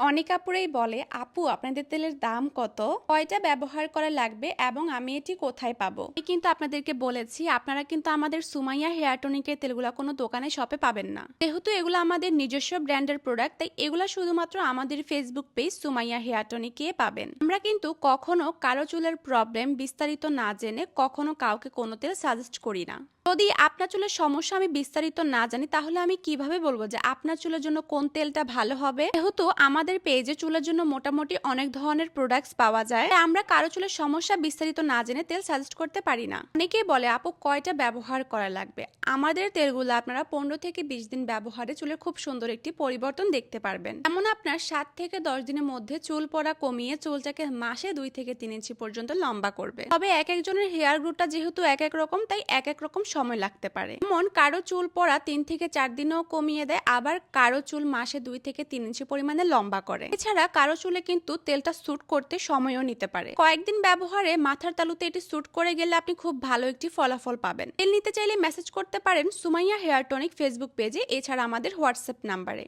অনেক আপুরাই বলে, আপু, আপনাদের তেলের দাম কত? কয়টা ব্যবহার করা লাগবে এবং আমি এটি কোথায় পাবো? আমি কিন্তু আপনাদেরকে বলেছি, আপনারা কিন্তু আমাদের সুমাইয়া হেয়ার টনিকের তেলগুলো কোনো দোকানে, শপে পাবেন না। যেহেতু এগুলো আমাদের নিজস্ব ব্র্যান্ডের প্রোডাক্ট, তাই এগুলো শুধুমাত্র আমাদের ফেসবুক পেজ সুমাইয়া হেয়ার টনিকে পাবেন। আমরা কিন্তু কখনো কারও চুলের প্রবলেম বিস্তারিত না জেনে কখনো কাউকে কোনো তেল সাজেস্ট করি না। যদি আপনার চুলের সমস্যা আমি বিস্তারিত না জানি, তাহলে আমি কীভাবে বলব যে আপনার চুলের জন্য কোন তেলটা ভালো হবে? যেহেতু আমাদের পেজে চুলের জন্য মোটামুটি অনেক ধরনের প্রোডাক্টস পাওয়া যায় আমরা কারও চুলের সমস্যা বিস্তারিত না জেনে তেল সাজেস্ট করতে পারি না। অনেকেই বলে, আপু, কয়টা ব্যবহার করা লাগবে? আমাদের তেলগুলো আপনারা পনেরো থেকে বিশ দিন ব্যবহারে চুলের খুব সুন্দর একটি পরিবর্তন দেখতে পারবেন। যেমন আপনার সাত থেকে দশ দিনের মধ্যে চুল পড়া কমিয়ে চুলটাকে মাসে দুই থেকে তিন ইঞ্চি পর্যন্ত লম্বা করবে। তবে এক একজনের হেয়ার গ্রোথটা যেহেতু এক এক রকম, তাই এক এক রকম সময় লাগতে পারে। যেমন কারও চুল পড়া তিন থেকে চার দিনেও কমিয়ে দেয়, আবার কারও চুল মাসে দুই থেকে তিন ইঞ্চি পরিমাণে লম্বা করে। এছাড়া কারও চুলে কিন্তু তেলটা স্যুট করতে সময়ও নিতে পারে। কয়েকদিন ব্যবহারে মাথার তালুতে এটি স্যুট করে গেলে আপনি খুব ভালো একটি ফলাফল পাবেন। তেল নিতে চাইলে মেসেজ করতে পারেন সুমাইয়া হেয়ার টনিক ফেসবুক পেজে, এছাড়া আমাদের হোয়াটসঅ্যাপ নাম্বারে।